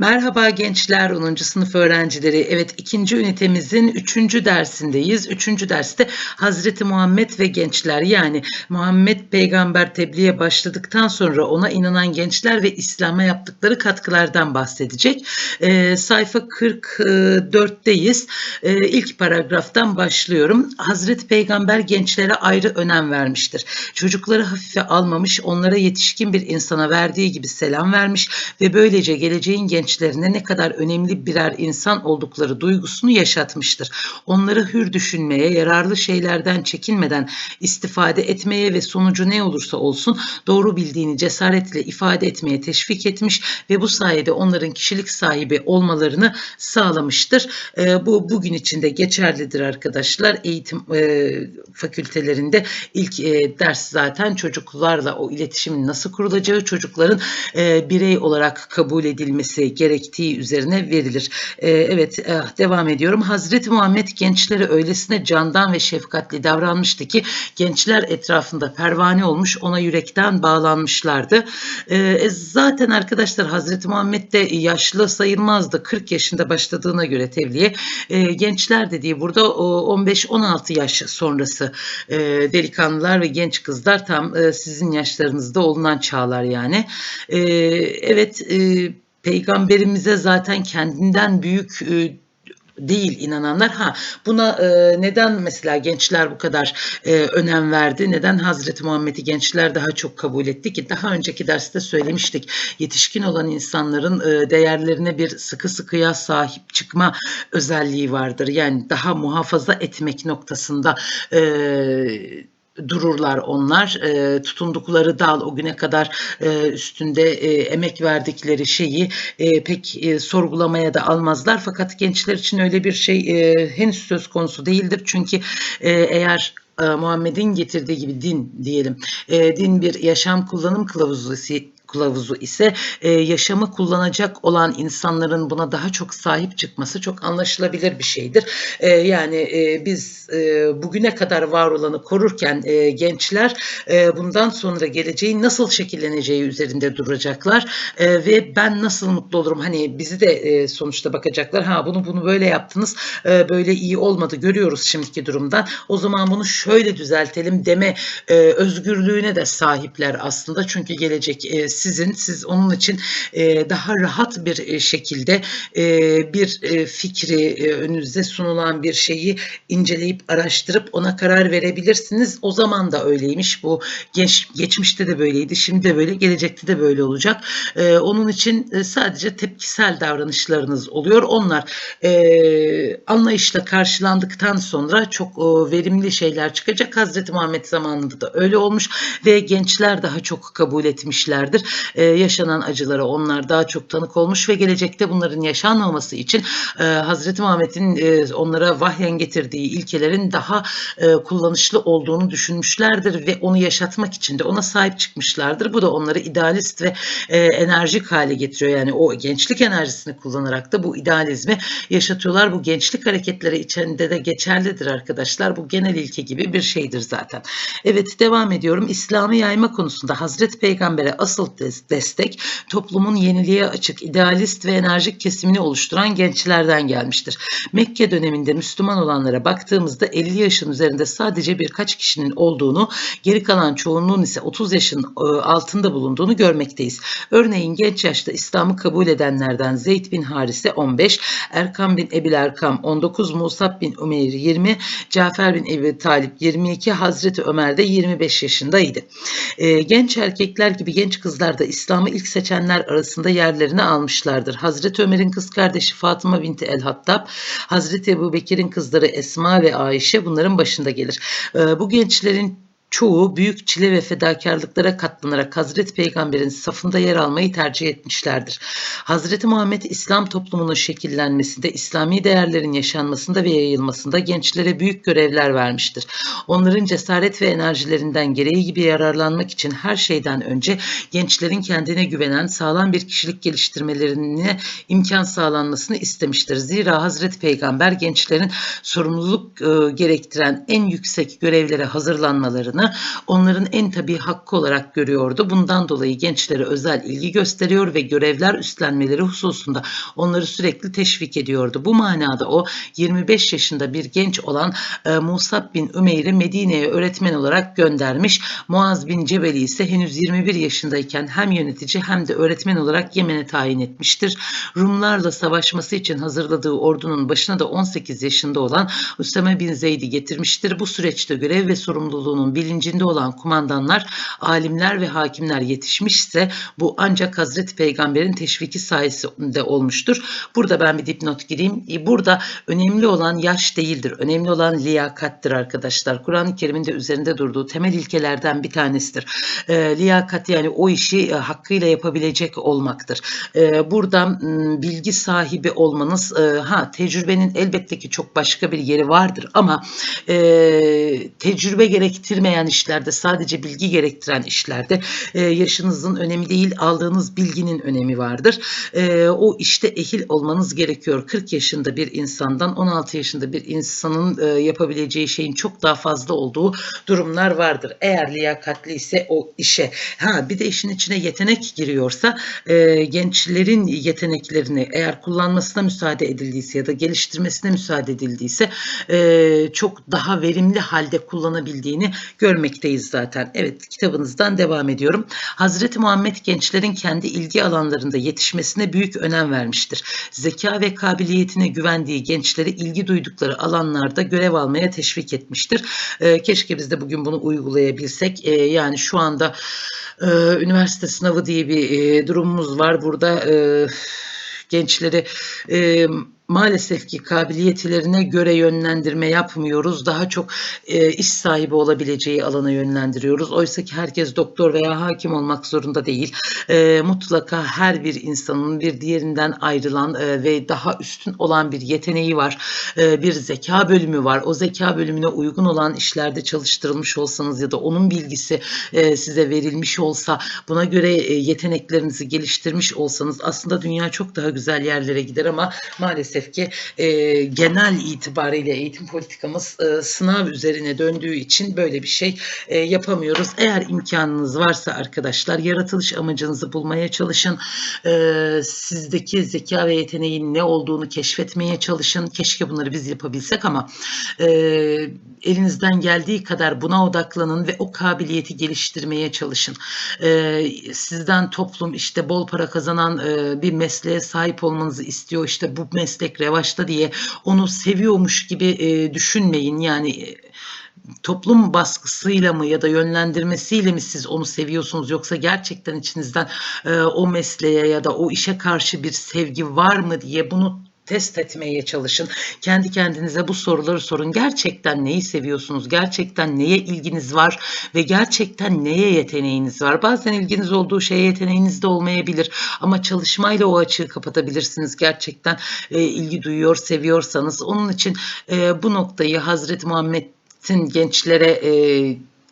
Merhaba gençler 10. sınıf öğrencileri. Evet ikinci ünitemizin 3. dersindeyiz. 3. derste Hazreti Muhammed ve gençler yani Muhammed peygamber tebliğe başladıktan sonra ona inanan gençler ve İslam'a yaptıkları katkılardan bahsedecek. Ee, sayfa 44'teyiz. Ee, ilk paragraftan başlıyorum. Hazreti Peygamber gençlere ayrı önem vermiştir. Çocukları hafife almamış, onlara yetişkin bir insana verdiği gibi selam vermiş ve böylece geleceğin genç gençlerine ne kadar önemli birer insan oldukları duygusunu yaşatmıştır. Onları hür düşünmeye, yararlı şeylerden çekinmeden istifade etmeye ve sonucu ne olursa olsun doğru bildiğini cesaretle ifade etmeye teşvik etmiş ve bu sayede onların kişilik sahibi olmalarını sağlamıştır. E, bu bugün içinde geçerlidir arkadaşlar. Eğitim e, fakültelerinde ilk e, ders zaten çocuklarla o iletişimin nasıl kurulacağı, çocukların e, birey olarak kabul edilmesi gerektiği üzerine verilir. E, evet e, devam ediyorum. Hazreti Muhammed gençlere öylesine candan ve şefkatli davranmıştı ki gençler etrafında pervane olmuş ona yürekten bağlanmışlardı. E, zaten arkadaşlar Hazreti Muhammed de yaşlı sayılmazdı. 40 yaşında başladığına göre tebliğe. E, gençler dediği burada 15-16 yaş sonrası e, delikanlılar ve genç kızlar tam e, sizin yaşlarınızda olunan çağlar yani. E, evet e, peygamberimize zaten kendinden büyük e, değil inananlar. Ha buna e, neden mesela gençler bu kadar e, önem verdi? Neden Hazreti Muhammed'i gençler daha çok kabul etti ki? Daha önceki derste söylemiştik. Yetişkin olan insanların e, değerlerine bir sıkı sıkıya sahip çıkma özelliği vardır. Yani daha muhafaza etmek noktasında e, dururlar onlar. E, tutundukları dal o güne kadar e, üstünde e, emek verdikleri şeyi e, pek e, sorgulamaya da almazlar. Fakat gençler için öyle bir şey e, henüz söz konusu değildir. Çünkü e, eğer e, Muhammed'in getirdiği gibi din diyelim. E, din bir yaşam kullanım kılavuzu kılavuzu ise e, yaşamı kullanacak olan insanların buna daha çok sahip çıkması çok anlaşılabilir bir şeydir. E, yani e, biz e, bugüne kadar var olanı korurken e, gençler e, bundan sonra geleceğin nasıl şekilleneceği üzerinde duracaklar e, ve ben nasıl mutlu olurum? Hani bizi de e, sonuçta bakacaklar. Ha bunu bunu böyle yaptınız e, böyle iyi olmadı görüyoruz şimdiki durumdan. O zaman bunu şöyle düzeltelim deme e, özgürlüğüne de sahipler aslında. Çünkü gelecek e, sizin. Siz onun için e, daha rahat bir e, şekilde e, bir fikri e, önünüze sunulan bir şeyi inceleyip araştırıp ona karar verebilirsiniz. O zaman da öyleymiş. Bu geç, geçmişte de böyleydi. Şimdi de böyle, gelecekte de böyle olacak. Onun için sadece tepkisel davranışlarınız oluyor. Onlar anlayışla karşılandıktan sonra çok verimli şeyler çıkacak. Hazreti Muhammed zamanında da öyle olmuş ve gençler daha çok kabul etmişlerdir e, yaşanan acılara onlar daha çok tanık olmuş ve gelecekte bunların yaşanmaması için e, Hazreti Muhammed'in e, onlara vahyen getirdiği ilkelerin daha e, kullanışlı olduğunu düşünmüşlerdir ve onu yaşatmak için de ona sahip çıkmışlardır. Bu da onları idealist ve e, enerjik hale getiriyor. Yani o gençlik enerjisini kullanarak da bu idealizmi yaşatıyorlar. Bu gençlik hareketleri içinde de geçerlidir arkadaşlar. Bu genel ilke gibi bir şeydir zaten. Evet devam ediyorum. İslam'ı yayma konusunda Hazreti Peygamber'e asıl destek toplumun yeniliğe açık, idealist ve enerjik kesimini oluşturan gençlerden gelmiştir. Mekke döneminde Müslüman olanlara baktığımızda 50 yaşın üzerinde sadece birkaç kişinin olduğunu, geri kalan çoğunluğun ise 30 yaşın e, altında bulunduğunu görmekteyiz. Örneğin genç yaşta İslam'ı kabul edenlerden Zeyd bin Harise 15, Erkam bin Ebil Erkam 19, Musab bin Umeyr 20, Cafer bin Ebi Talip 22, Hazreti Ömer de 25 yaşındaydı. E, genç erkekler gibi genç kızlar da İslam'ı ilk seçenler arasında yerlerini almışlardır. Hazreti Ömer'in kız kardeşi Fatıma binti El-Hattab, Hazreti Ebu Bekir'in kızları Esma ve Ayşe bunların başında gelir. Ee, bu gençlerin çoğu büyük çile ve fedakarlıklara katlanarak Hazreti Peygamber'in safında yer almayı tercih etmişlerdir. Hazreti Muhammed İslam toplumunun şekillenmesinde, İslami değerlerin yaşanmasında ve yayılmasında gençlere büyük görevler vermiştir. Onların cesaret ve enerjilerinden gereği gibi yararlanmak için her şeyden önce gençlerin kendine güvenen sağlam bir kişilik geliştirmelerine imkan sağlanmasını istemiştir. Zira Hazreti Peygamber gençlerin sorumluluk e, gerektiren en yüksek görevlere hazırlanmalarını olmalarını onların en tabii hakkı olarak görüyordu. Bundan dolayı gençlere özel ilgi gösteriyor ve görevler üstlenmeleri hususunda onları sürekli teşvik ediyordu. Bu manada o 25 yaşında bir genç olan e, Musab bin Ümeyr'i Medine'ye öğretmen olarak göndermiş. Muaz bin Cebeli ise henüz 21 yaşındayken hem yönetici hem de öğretmen olarak Yemen'e tayin etmiştir. Rumlarla savaşması için hazırladığı ordunun başına da 18 yaşında olan Üsame bin Zeyd'i getirmiştir. Bu süreçte görev ve sorumluluğunun bilincinde olan kumandanlar, alimler ve hakimler yetişmişse bu ancak Hazreti Peygamber'in teşviki sayesinde olmuştur. Burada ben bir dipnot gireyim. E, Burada önemli olan yaş değildir. Önemli olan liyakattir arkadaşlar. Kur'an-ı Kerim'in de üzerinde durduğu temel ilkelerden bir tanesidir. E, liyakat yani o işi e, hakkıyla yapabilecek olmaktır. E, burada m, bilgi sahibi olmanız, e, ha tecrübenin elbette ki çok başka bir yeri vardır ama e, tecrübe gerektirmeyen işlerde, sadece bilgi gerektiren işlerde e, yaşınızın önemi değil, aldığınız bilginin önemi vardır. E, o işte ehil olmanız gerekiyor. 40 yaşında bir insandan 16 yaşında bir insanın e, yapabileceği şeyin çok daha fazla olduğu durumlar vardır. Eğer liyakatli ise o işe. Ha bir de işin içine yetenek giriyorsa e, gençlerin yeteneklerini eğer kullanmasına müsaade edildiyse ya da geliştirmesine müsaade edildiyse e, çok daha verimli halde kullanabildiğini görmekteyiz zaten. Evet kitabınızdan devam ediyorum. Hazreti Muhammed gençlerin kendi ilgi alanlarında yetişmesine büyük önem vermiştir. Zeka ve kabiliyetine güvendiği gençleri ilgi duydukları alanlarda görev almaya teşvik etmiştir. E, keşke biz de bugün bunu uygulayabilsek. E, yani şu anda e, üniversite sınavı diye bir e, durumumuz var. Burada e, gençleri e, maalesef ki kabiliyetlerine göre yönlendirme yapmıyoruz. Daha çok e, iş sahibi olabileceği alana yönlendiriyoruz. Oysa ki herkes doktor veya hakim olmak zorunda değil. E, mutlaka her bir insanın bir diğerinden ayrılan e, ve daha üstün olan bir yeteneği var. E, bir zeka bölümü var. O zeka bölümüne uygun olan işlerde çalıştırılmış olsanız ya da onun bilgisi e, size verilmiş olsa buna göre e, yeteneklerinizi geliştirmiş olsanız aslında dünya çok daha güzel yerlere gider ama maalesef ki e, genel itibariyle eğitim politikamız e, sınav üzerine döndüğü için böyle bir şey e, yapamıyoruz. Eğer imkanınız varsa arkadaşlar yaratılış amacınızı bulmaya çalışın. E, sizdeki zeka ve yeteneğin ne olduğunu keşfetmeye çalışın. Keşke bunları biz yapabilsek ama e, elinizden geldiği kadar buna odaklanın ve o kabiliyeti geliştirmeye çalışın. E, sizden toplum işte bol para kazanan e, bir mesleğe sahip olmanızı istiyor. İşte bu meslek revaçta diye onu seviyormuş gibi e, düşünmeyin. Yani e, toplum baskısıyla mı ya da yönlendirmesiyle mi siz onu seviyorsunuz yoksa gerçekten içinizden e, o mesleğe ya da o işe karşı bir sevgi var mı diye bunu test etmeye çalışın. Kendi kendinize bu soruları sorun. Gerçekten neyi seviyorsunuz? Gerçekten neye ilginiz var? Ve gerçekten neye yeteneğiniz var? Bazen ilginiz olduğu şeye yeteneğiniz de olmayabilir. Ama çalışmayla o açığı kapatabilirsiniz. Gerçekten e, ilgi duyuyor, seviyorsanız. Onun için e, bu noktayı Hazreti Muhammed'in gençlere e,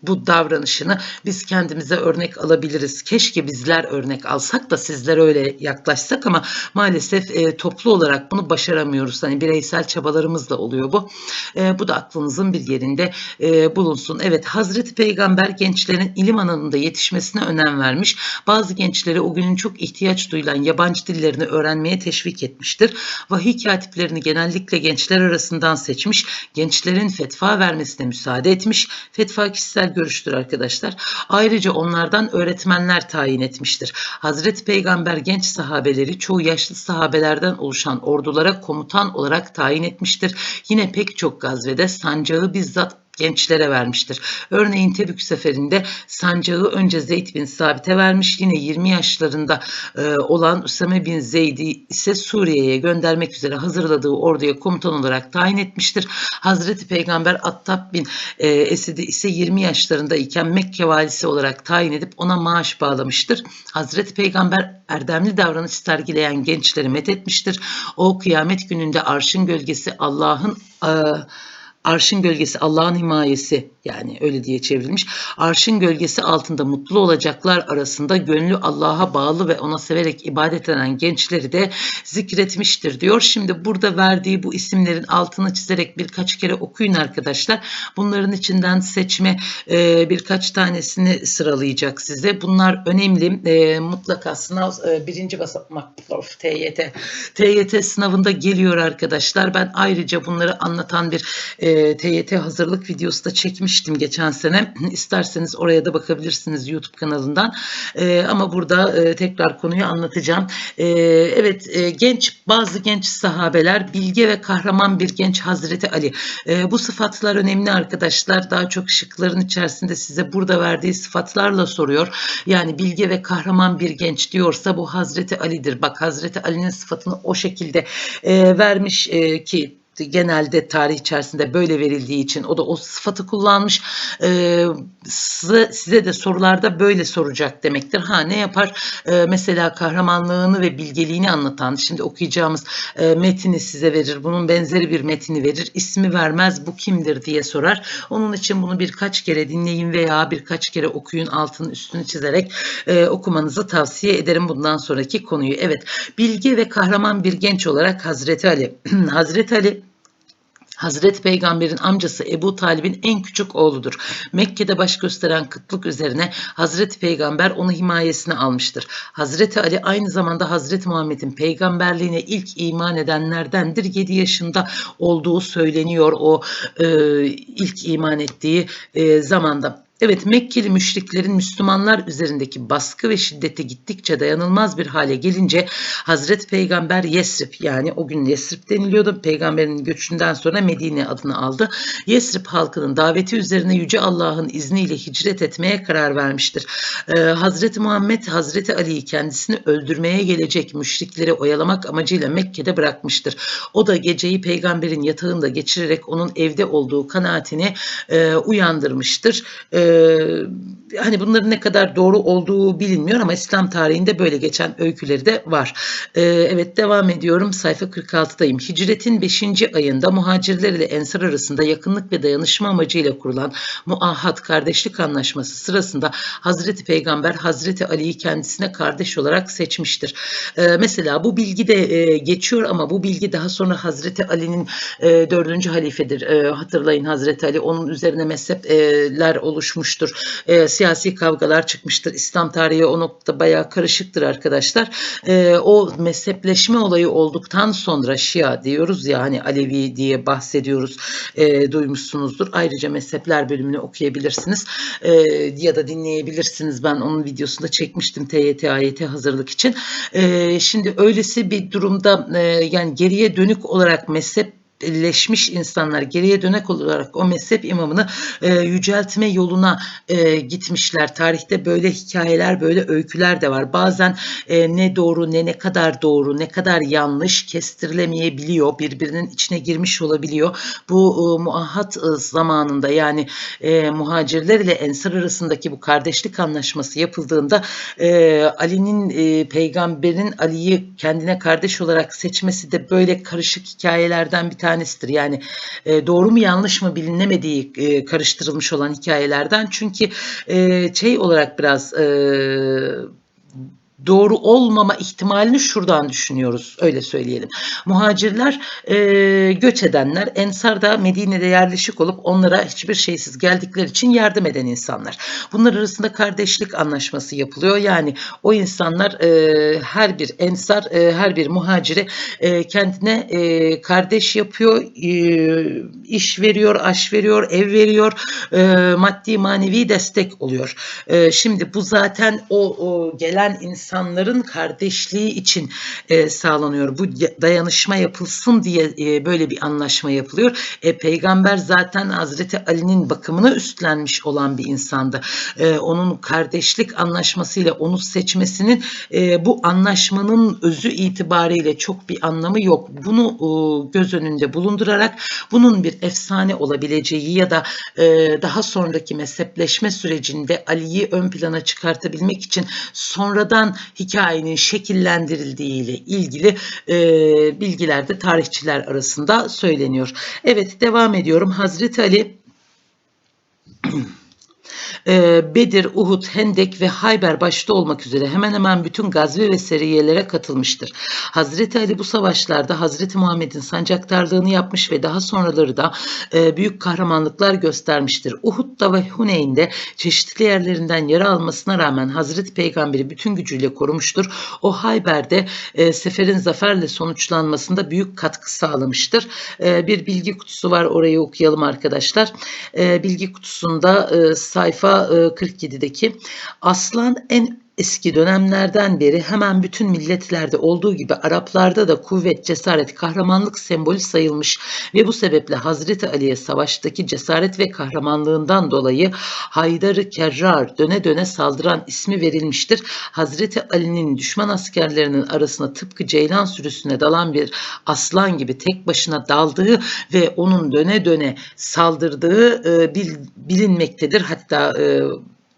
bu davranışını biz kendimize örnek alabiliriz. Keşke bizler örnek alsak da sizler öyle yaklaşsak ama maalesef e, toplu olarak bunu başaramıyoruz. Hani bireysel çabalarımızla oluyor bu. E, bu da aklınızın bir yerinde e, bulunsun. Evet Hazreti Peygamber gençlerin ilim alanında yetişmesine önem vermiş. Bazı gençleri o günün çok ihtiyaç duyulan yabancı dillerini öğrenmeye teşvik etmiştir. Vahiy katiplerini genellikle gençler arasından seçmiş. Gençlerin fetva vermesine müsaade etmiş. Fetva kişisel görüştür arkadaşlar. Ayrıca onlardan öğretmenler tayin etmiştir. Hazreti Peygamber genç sahabeleri çoğu yaşlı sahabelerden oluşan ordulara komutan olarak tayin etmiştir. Yine pek çok gazvede sancağı bizzat gençlere vermiştir. Örneğin Tebük seferinde sancağı önce Zeyd bin Sabit'e vermiş. Yine 20 yaşlarında e, olan Üsame bin Zeyd'i ise Suriye'ye göndermek üzere hazırladığı orduya komutan olarak tayin etmiştir. Hazreti Peygamber Attab bin e, Esid'i ise 20 yaşlarında iken Mekke valisi olarak tayin edip ona maaş bağlamıştır. Hazreti Peygamber erdemli davranış sergileyen gençleri methetmiştir. O kıyamet gününde arşın gölgesi Allah'ın e, Arşın gölgesi Allah'ın himayesi Yani öyle diye çevrilmiş. Arşın gölgesi altında mutlu olacaklar arasında gönlü Allah'a bağlı ve ona severek ibadet eden gençleri de zikretmiştir diyor. Şimdi burada verdiği bu isimlerin altını çizerek birkaç kere okuyun arkadaşlar. Bunların içinden seçme e, birkaç tanesini sıralayacak size. Bunlar önemli. E, mutlaka sınav e, birinci basamak of, TYT. TYT sınavında geliyor arkadaşlar. Ben ayrıca bunları anlatan bir e, TYT hazırlık videosu da çekmiştim geçen sene. İsterseniz oraya da bakabilirsiniz YouTube kanalından. E, ama burada e, tekrar konuyu anlatacağım. E, evet e, genç bazı genç sahabeler bilge ve kahraman bir genç Hazreti Ali. E, bu sıfatlar önemli arkadaşlar. Daha çok şıkların içerisinde size burada verdiği sıfatlarla soruyor. Yani bilge ve kahraman bir genç diyorsa bu Hazreti Ali'dir. Bak Hazreti Ali'nin sıfatını o şekilde e, vermiş e, ki genelde tarih içerisinde böyle verildiği için o da o sıfatı kullanmış. Ee, size, size de sorularda böyle soracak demektir. Ha ne yapar? Ee, mesela kahramanlığını ve bilgeliğini anlatan şimdi okuyacağımız e, metini size verir. Bunun benzeri bir metini verir. İsmi vermez bu kimdir diye sorar. Onun için bunu birkaç kere dinleyin veya birkaç kere okuyun altını üstünü çizerek e, okumanızı tavsiye ederim bundan sonraki konuyu. Evet bilgi ve kahraman bir genç olarak Hazreti Ali. Hazreti Ali Hazreti Peygamber'in amcası Ebu Talib'in en küçük oğludur. Mekke'de baş gösteren kıtlık üzerine Hazreti Peygamber onu himayesine almıştır. Hazreti Ali aynı zamanda Hazreti Muhammed'in peygamberliğine ilk iman edenlerdendir. 7 yaşında olduğu söyleniyor o e, ilk iman ettiği e, zamanda. Evet Mekkeli müşriklerin Müslümanlar üzerindeki baskı ve şiddeti gittikçe dayanılmaz bir hale gelince Hazreti Peygamber Yesrib yani o gün Yesrib deniliyordu. Peygamberin göçünden sonra Medine adını aldı. Yesrib halkının daveti üzerine Yüce Allah'ın izniyle hicret etmeye karar vermiştir. Ee, Hazreti Muhammed Hazreti Ali'yi kendisini öldürmeye gelecek müşrikleri oyalamak amacıyla Mekke'de bırakmıştır. O da geceyi peygamberin yatağında geçirerek onun evde olduğu kanaatini e, uyandırmıştır. E, hani bunların ne kadar doğru olduğu bilinmiyor ama İslam tarihinde böyle geçen öyküleri de var. Ee, evet devam ediyorum sayfa 46'dayım. Hicretin 5. ayında muhacirler ile ensar arasında yakınlık ve dayanışma amacıyla kurulan muahhat kardeşlik anlaşması sırasında Hazreti Peygamber Hazreti Ali'yi kendisine kardeş olarak seçmiştir. Ee, mesela bu bilgi de e, geçiyor ama bu bilgi daha sonra Hazreti Ali'nin e, dördüncü halifedir. E, hatırlayın Hazreti Ali onun üzerine mezhepler oluşmuştur. E, siyasi kavgalar çıkmıştır. İslam tarihi o noktada bayağı karışıktır arkadaşlar. E, o mezhepleşme olayı olduktan sonra Şia diyoruz ya hani Alevi diye bahsediyoruz. E, duymuşsunuzdur. Ayrıca mezhepler bölümünü okuyabilirsiniz. E, ya da dinleyebilirsiniz. Ben onun videosunda çekmiştim TYT AYT hazırlık için. E, şimdi öylesi bir durumda e, yani geriye dönük olarak mezhep leşmiş insanlar geriye dönek olarak o mezhep imamını e, yüceltme yoluna e, gitmişler. Tarihte böyle hikayeler, böyle öyküler de var. Bazen e, ne doğru ne ne kadar doğru, ne kadar yanlış kestirilemeyebiliyor. Birbirinin içine girmiş olabiliyor. Bu e, muahat e, zamanında yani e, muhacirler ile ensar arasındaki bu kardeşlik anlaşması yapıldığında e, Ali'nin e, peygamberin Ali'yi kendine kardeş olarak seçmesi de böyle karışık hikayelerden bir tanesidir. Yani e, doğru mu yanlış mı bilinemediği e, karıştırılmış olan hikayelerden. Çünkü e, şey olarak biraz e, doğru olmama ihtimalini şuradan düşünüyoruz. Öyle söyleyelim. Muhacirler e, göç edenler, Ensar da Medine'de yerleşik olup onlara hiçbir şeysiz geldikleri için yardım eden insanlar. Bunlar arasında kardeşlik anlaşması yapılıyor. Yani o insanlar e, her bir Ensar, e, her bir muhacire e, kendine e, kardeş yapıyor, e, iş veriyor, aş veriyor, ev veriyor, e, maddi manevi destek oluyor. E, şimdi bu zaten o, o gelen insan insanların kardeşliği için e, sağlanıyor. Bu dayanışma yapılsın diye e, böyle bir anlaşma yapılıyor. E, Peygamber zaten Hazreti Ali'nin bakımını üstlenmiş olan bir insandı. E, onun kardeşlik anlaşmasıyla onu seçmesinin e, bu anlaşmanın özü itibariyle çok bir anlamı yok. Bunu e, göz önünde bulundurarak bunun bir efsane olabileceği ya da e, daha sonraki mezhepleşme sürecinde Ali'yi ön plana çıkartabilmek için sonradan hikayenin şekillendirildiği ile ilgili e, bilgiler de tarihçiler arasında söyleniyor. Evet devam ediyorum. Hazreti Ali Ee, Bedir, Uhud, Hendek ve Hayber başta olmak üzere hemen hemen bütün gazve ve seriyelere katılmıştır. Hazreti Ali bu savaşlarda Hazreti Muhammed'in sancaktarlığını yapmış ve daha sonraları da e, büyük kahramanlıklar göstermiştir. Uhud'da ve Huneyn'de çeşitli yerlerinden yara almasına rağmen Hazreti Peygamberi bütün gücüyle korumuştur. O Hayber'de e, seferin zaferle sonuçlanmasında büyük katkı sağlamıştır. E, bir bilgi kutusu var orayı okuyalım arkadaşlar. Bilgi kutusunda e, sayfa e, 47'deki aslan en eski dönemlerden beri hemen bütün milletlerde olduğu gibi Araplarda da kuvvet, cesaret, kahramanlık sembolü sayılmış ve bu sebeple Hazreti Ali'ye savaştaki cesaret ve kahramanlığından dolayı Haydar-ı Kerrar döne döne saldıran ismi verilmiştir. Hazreti Ali'nin düşman askerlerinin arasına tıpkı ceylan sürüsüne dalan bir aslan gibi tek başına daldığı ve onun döne döne saldırdığı e, bil, bilinmektedir. Hatta e,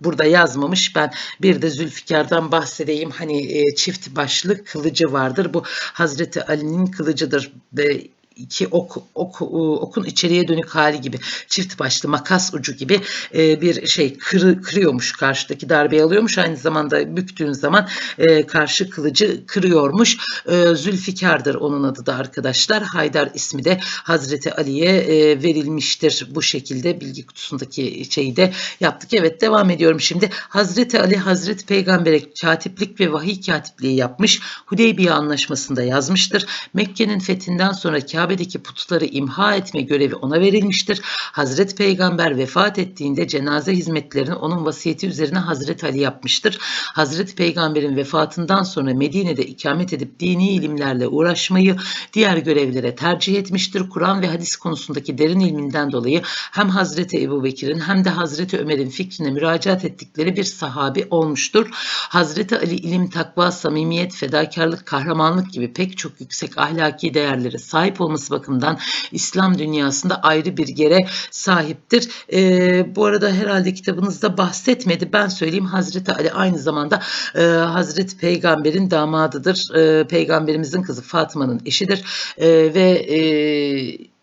burada yazmamış. Ben bir de Zülfikar'dan bahsedeyim. Hani e, çift başlı kılıcı vardır. Bu Hazreti Ali'nin kılıcıdır ve iki ok, ok, okun içeriye dönük hali gibi çift başlı makas ucu gibi e, bir şey kırı, kırıyormuş karşıdaki darbeyi alıyormuş. Aynı zamanda büktüğün zaman e, karşı kılıcı kırıyormuş. E, Zülfikar'dır onun adı da arkadaşlar. Haydar ismi de Hazreti Ali'ye e, verilmiştir. Bu şekilde bilgi kutusundaki şeyi de yaptık. Evet devam ediyorum şimdi. Hazreti Ali Hazreti Peygamber'e katiplik ve vahiy katipliği yapmış. Hudeybiye anlaşmasında yazmıştır. Mekke'nin fethinden sonra Kabe Kabe'deki putları imha etme görevi ona verilmiştir. Hazreti Peygamber vefat ettiğinde cenaze hizmetlerini onun vasiyeti üzerine Hazreti Ali yapmıştır. Hazreti Peygamber'in vefatından sonra Medine'de ikamet edip dini ilimlerle uğraşmayı diğer görevlere tercih etmiştir. Kur'an ve hadis konusundaki derin ilminden dolayı hem Hazreti Ebu Bekir'in hem de Hazreti Ömer'in fikrine müracaat ettikleri bir sahabi olmuştur. Hazreti Ali ilim, takva, samimiyet, fedakarlık, kahramanlık gibi pek çok yüksek ahlaki değerlere sahip olması olması bakımından İslam dünyasında ayrı bir yere sahiptir. E, bu arada herhalde kitabınızda bahsetmedi. Ben söyleyeyim Hazreti Ali aynı zamanda e, Hazreti Peygamber'in damadıdır. E, Peygamberimizin kızı Fatıma'nın eşidir. E, ve e,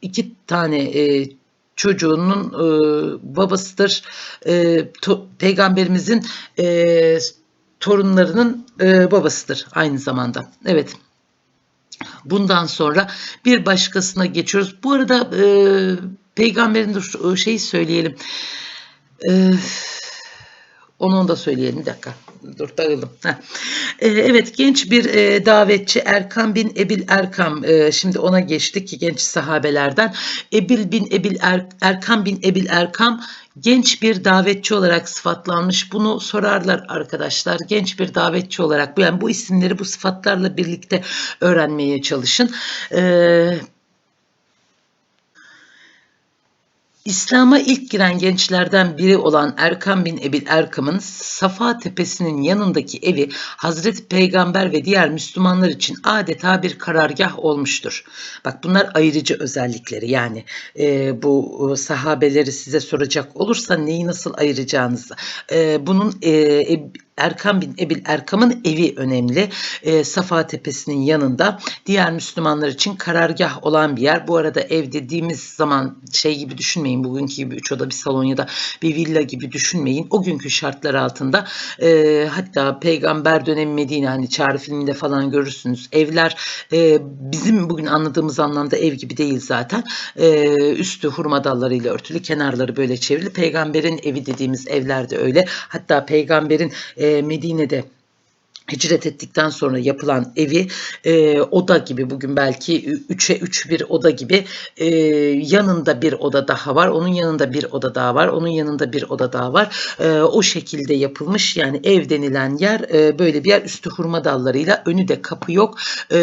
iki tane e, çocuğunun e, babasıdır. E, to, peygamberimizin e, torunlarının e, babasıdır aynı zamanda. Evet. Bundan sonra bir başkasına geçiyoruz. Bu arada e, peygamberin dur şeyi söyleyelim. E, onu da söyleyelim bir dakika. Dur dağıldım. Ee, evet genç bir e, davetçi Erkam bin Ebil Erkam. E, şimdi ona geçtik ki genç sahabelerden. Ebil bin Ebil er, Erkam bin Ebil Erkam genç bir davetçi olarak sıfatlanmış. Bunu sorarlar arkadaşlar. Genç bir davetçi olarak yani bu isimleri bu sıfatlarla birlikte öğrenmeye çalışın. Ee, İslam'a ilk giren gençlerden biri olan Erkam bin Ebil Erkam'ın Safa Tepesi'nin yanındaki evi Hazreti Peygamber ve diğer Müslümanlar için adeta bir karargah olmuştur. Bak bunlar ayırıcı özellikleri yani e, bu e, sahabeleri size soracak olursa neyi nasıl ayıracağınızı. E, bunun e, Erkam bin Ebil Erkam'ın evi önemli. E, Safa Tepesi'nin yanında diğer Müslümanlar için karargah olan bir yer. Bu arada ev dediğimiz zaman şey gibi düşünmeyin. Bugünkü gibi üç oda bir salon ya da bir villa gibi düşünmeyin. O günkü şartlar altında e, hatta peygamber dönemi Medine hani Çağrı filminde falan görürsünüz. Evler e, bizim bugün anladığımız anlamda ev gibi değil zaten. E, üstü hurma dallarıyla örtülü, kenarları böyle çevrili. Peygamberin evi dediğimiz evler de öyle. Hatta peygamberin e, e, Medine'de hicret ettikten sonra yapılan evi e, oda gibi bugün belki 3'e 3 bir oda gibi e, yanında bir oda daha var onun yanında bir oda daha var onun yanında bir oda daha var. E, o şekilde yapılmış yani ev denilen yer e, böyle bir yer üstü hurma dallarıyla önü de kapı yok. E,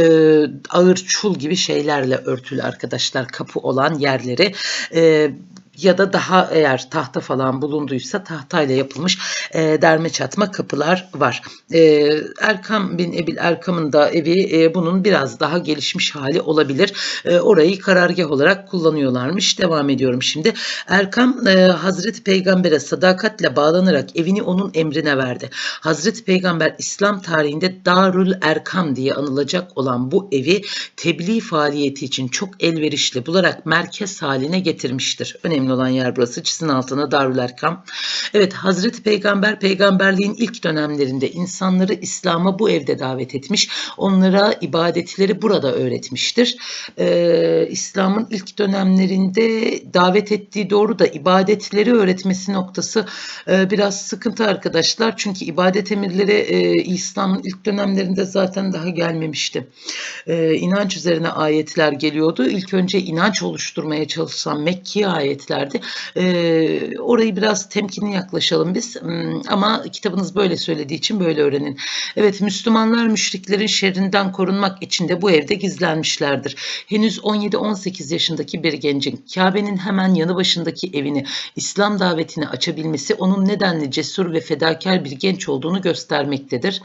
ağır çul gibi şeylerle örtülü arkadaşlar kapı olan yerleri. E, ya da daha eğer tahta falan bulunduysa tahtayla yapılmış e, derme çatma kapılar var. E, Erkam bin Ebil Erkam'ın da evi e, bunun biraz daha gelişmiş hali olabilir. E, orayı karargah olarak kullanıyorlarmış. Devam ediyorum şimdi. Erkam e, Hazreti Peygamber'e sadakatle bağlanarak evini onun emrine verdi. Hazreti Peygamber İslam tarihinde Darül Erkam diye anılacak olan bu evi tebliğ faaliyeti için çok elverişli bularak merkez haline getirmiştir. Önemli emin olan yer burası. Çizin altına Darül Erkam. Evet Hazreti Peygamber peygamberliğin ilk dönemlerinde insanları İslam'a bu evde davet etmiş. Onlara ibadetleri burada öğretmiştir. Ee, İslam'ın ilk dönemlerinde davet ettiği doğru da ibadetleri öğretmesi noktası e, biraz sıkıntı arkadaşlar. Çünkü ibadet emirleri e, İslam'ın ilk dönemlerinde zaten daha gelmemişti. E, inanç üzerine ayetler geliyordu. İlk önce inanç oluşturmaya çalışan Mekki ayetlerdi. E, orayı biraz temkinli yaklaşalım biz. Hmm, Ama kitabınız böyle söylediği için böyle öğrenin. Evet Müslümanlar müşriklerin şerrinden korunmak için de bu evde gizlenmişlerdir. Henüz 17-18 yaşındaki bir gencin Kabe'nin hemen yanı başındaki evini İslam davetini açabilmesi onun nedenli cesur ve fedakar bir genç olduğunu göstermektedir.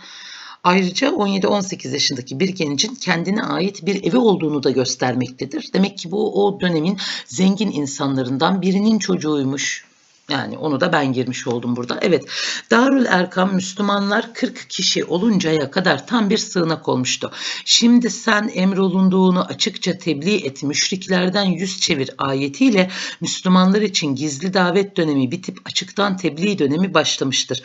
Ayrıca 17-18 yaşındaki bir gencin kendine ait bir evi olduğunu da göstermektedir. Demek ki bu o dönemin zengin insanlarından birinin çocuğuymuş. Yani onu da ben girmiş oldum burada. Evet, Darül Erkam Müslümanlar 40 kişi oluncaya kadar tam bir sığınak olmuştu. Şimdi sen emrolunduğunu açıkça tebliğ et, müşriklerden yüz çevir ayetiyle Müslümanlar için gizli davet dönemi bitip açıktan tebliğ dönemi başlamıştır.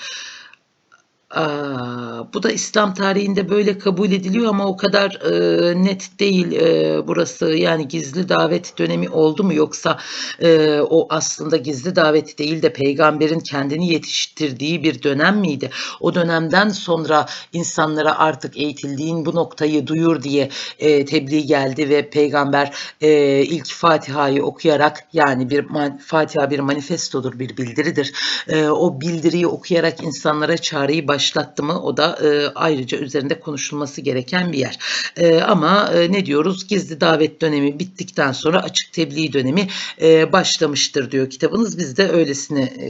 Bu da İslam tarihinde böyle kabul ediliyor ama o kadar e, net değil e, burası. Yani gizli davet dönemi oldu mu yoksa e, o aslında gizli davet değil de peygamberin kendini yetiştirdiği bir dönem miydi? O dönemden sonra insanlara artık eğitildiğin bu noktayı duyur diye e, tebliğ geldi ve peygamber e, ilk Fatiha'yı okuyarak yani bir Fatiha bir manifestodur, bir bildiridir. E, o bildiriyi okuyarak insanlara çağrıyı baş başlattı mı o da e, ayrıca üzerinde konuşulması gereken bir yer. E, ama e, ne diyoruz? Gizli davet dönemi bittikten sonra açık tebliğ dönemi e, başlamıştır diyor kitabınız. Biz de öylesine e,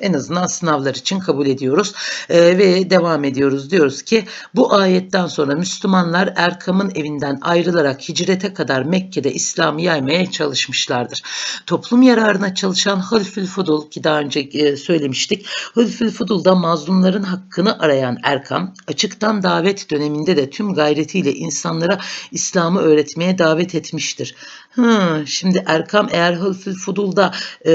en azından sınavlar için kabul ediyoruz. E, ve devam ediyoruz. Diyoruz ki bu ayetten sonra Müslümanlar Erkam'ın evinden ayrılarak hicrete kadar Mekke'de İslam'ı yaymaya çalışmışlardır. Toplum yararına çalışan Hılfül Fudul ki daha önce e, söylemiştik. Hılfül Fudul da mazlumların hakkını arayan Erkam, açıktan davet döneminde de tüm gayretiyle insanlara İslam'ı öğretmeye davet etmiştir. Hı, şimdi Erkam eğer Hılfül Fudul'da e,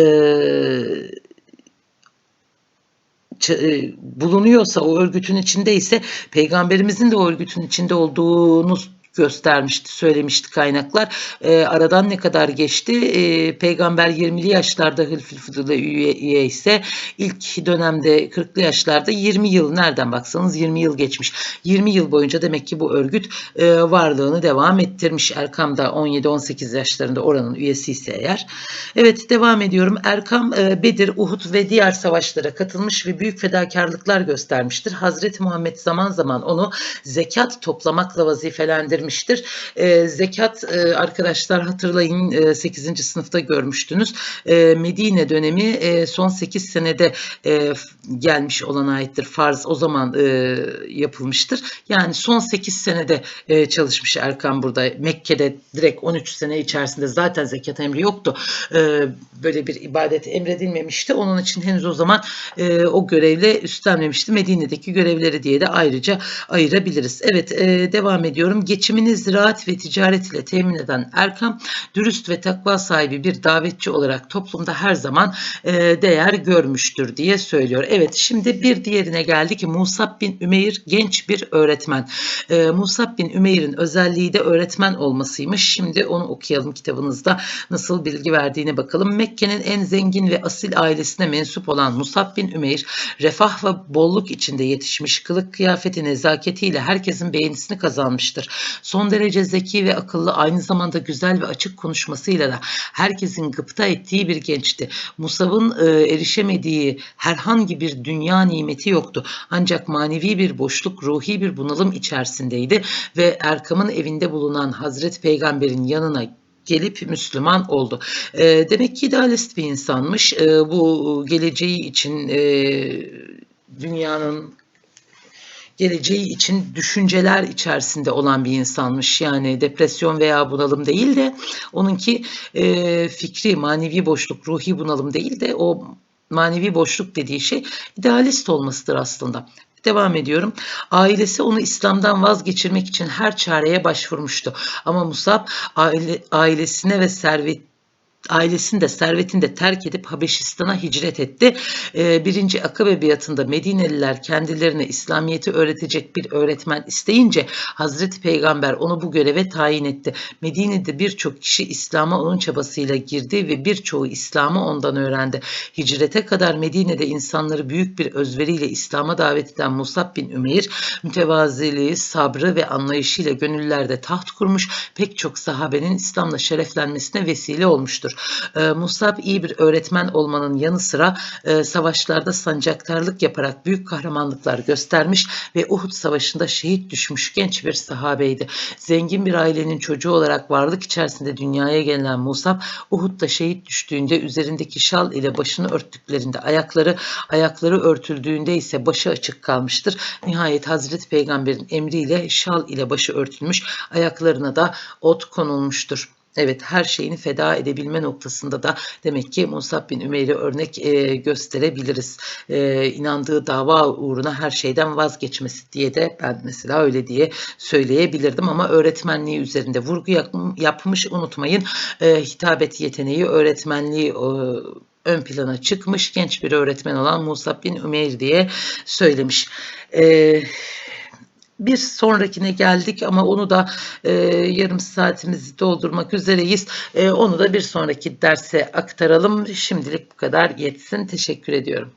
bulunuyorsa, o örgütün içindeyse peygamberimizin de o örgütün içinde olduğunu göstermişti, söylemişti kaynaklar. E, aradan ne kadar geçti? E, Peygamber 20'li yaşlarda Hılfül Fıdıl'a üye, üye ise ilk dönemde 40'lı yaşlarda 20 yıl nereden baksanız 20 yıl geçmiş. 20 yıl boyunca demek ki bu örgüt e, varlığını devam ettirmiş. Erkam da 17-18 yaşlarında oranın üyesi ise eğer. Evet devam ediyorum. Erkam e, Bedir, Uhud ve diğer savaşlara katılmış ve büyük fedakarlıklar göstermiştir. Hazreti Muhammed zaman zaman onu zekat toplamakla vazifelendirmiştir vermiştir. E, zekat e, arkadaşlar hatırlayın e, 8. sınıfta görmüştünüz. E, Medine dönemi e, son 8 senede e, gelmiş olan ayettir. Farz o zaman e, yapılmıştır. Yani son 8 senede e, çalışmış Erkan burada. Mekke'de direkt 13 sene içerisinde zaten zekat emri yoktu. E, böyle bir ibadet emredilmemişti. Onun için henüz o zaman e, o görevle üstlenmemişti. Medine'deki görevleri diye de ayrıca ayırabiliriz. Evet e, devam ediyorum. Geçim geçimini ziraat ve ticaret ile temin eden Erkam, dürüst ve takva sahibi bir davetçi olarak toplumda her zaman e, değer görmüştür diye söylüyor. Evet şimdi bir diğerine geldi ki Musab bin Ümeyr genç bir öğretmen. E, Musab bin Ümeyr'in özelliği de öğretmen olmasıymış. Şimdi onu okuyalım kitabınızda nasıl bilgi verdiğine bakalım. Mekke'nin en zengin ve asil ailesine mensup olan Musab bin Ümeyr refah ve bolluk içinde yetişmiş kılık kıyafeti nezaketiyle herkesin beğenisini kazanmıştır. Son derece zeki ve akıllı aynı zamanda güzel ve açık konuşmasıyla da herkesin gıpta ettiği bir gençti. Musab'ın e, erişemediği herhangi bir dünya nimeti yoktu. Ancak manevi bir boşluk, ruhi bir bunalım içerisindeydi ve Erkam'ın evinde bulunan Hazreti Peygamber'in yanına gelip Müslüman oldu. E, demek ki idealist bir insanmış. E, bu geleceği için e, dünyanın geleceği için düşünceler içerisinde olan bir insanmış. Yani depresyon veya bunalım değil de onunki e, fikri, manevi boşluk, ruhi bunalım değil de o manevi boşluk dediği şey idealist olmasıdır aslında. Devam ediyorum. Ailesi onu İslam'dan vazgeçirmek için her çareye başvurmuştu. Ama Musab aile, ailesine ve servet ailesini de servetini de terk edip Habeşistan'a hicret etti. Ee, birinci Akabe biatında Medineliler kendilerine İslamiyet'i öğretecek bir öğretmen isteyince Hazreti Peygamber onu bu göreve tayin etti. Medine'de birçok kişi İslam'a onun çabasıyla girdi ve birçoğu İslam'ı ondan öğrendi. Hicrete kadar Medine'de insanları büyük bir özveriyle İslam'a davet eden Musab bin Ümeyr, mütevaziliği, sabrı ve anlayışıyla gönüllerde taht kurmuş, pek çok sahabenin İslam'la şereflenmesine vesile olmuştur. Ee, Musab iyi bir öğretmen olmanın yanı sıra e, savaşlarda sancaktarlık yaparak büyük kahramanlıklar göstermiş ve Uhud Savaşı'nda şehit düşmüş genç bir sahabeydi. Zengin bir ailenin çocuğu olarak varlık içerisinde dünyaya gelen Musab, Uhud'da şehit düştüğünde üzerindeki şal ile başını örttüklerinde ayakları, ayakları örtüldüğünde ise başı açık kalmıştır. Nihayet Hazreti Peygamber'in emriyle şal ile başı örtülmüş, ayaklarına da ot konulmuştur. Evet her şeyini feda edebilme noktasında da demek ki Musab bin Ümeyr'e örnek e, gösterebiliriz. E, inandığı dava uğruna her şeyden vazgeçmesi diye de ben mesela öyle diye söyleyebilirdim ama öğretmenliği üzerinde vurgu yap- yapmış unutmayın. E, hitabet yeteneği öğretmenliği e, ön plana çıkmış genç bir öğretmen olan Musab bin Ümeyr diye söylemiş. Eee bir sonrakine geldik ama onu da e, yarım saatimizi doldurmak üzereyiz. E, onu da bir sonraki derse aktaralım. Şimdilik bu kadar yetsin. Teşekkür ediyorum.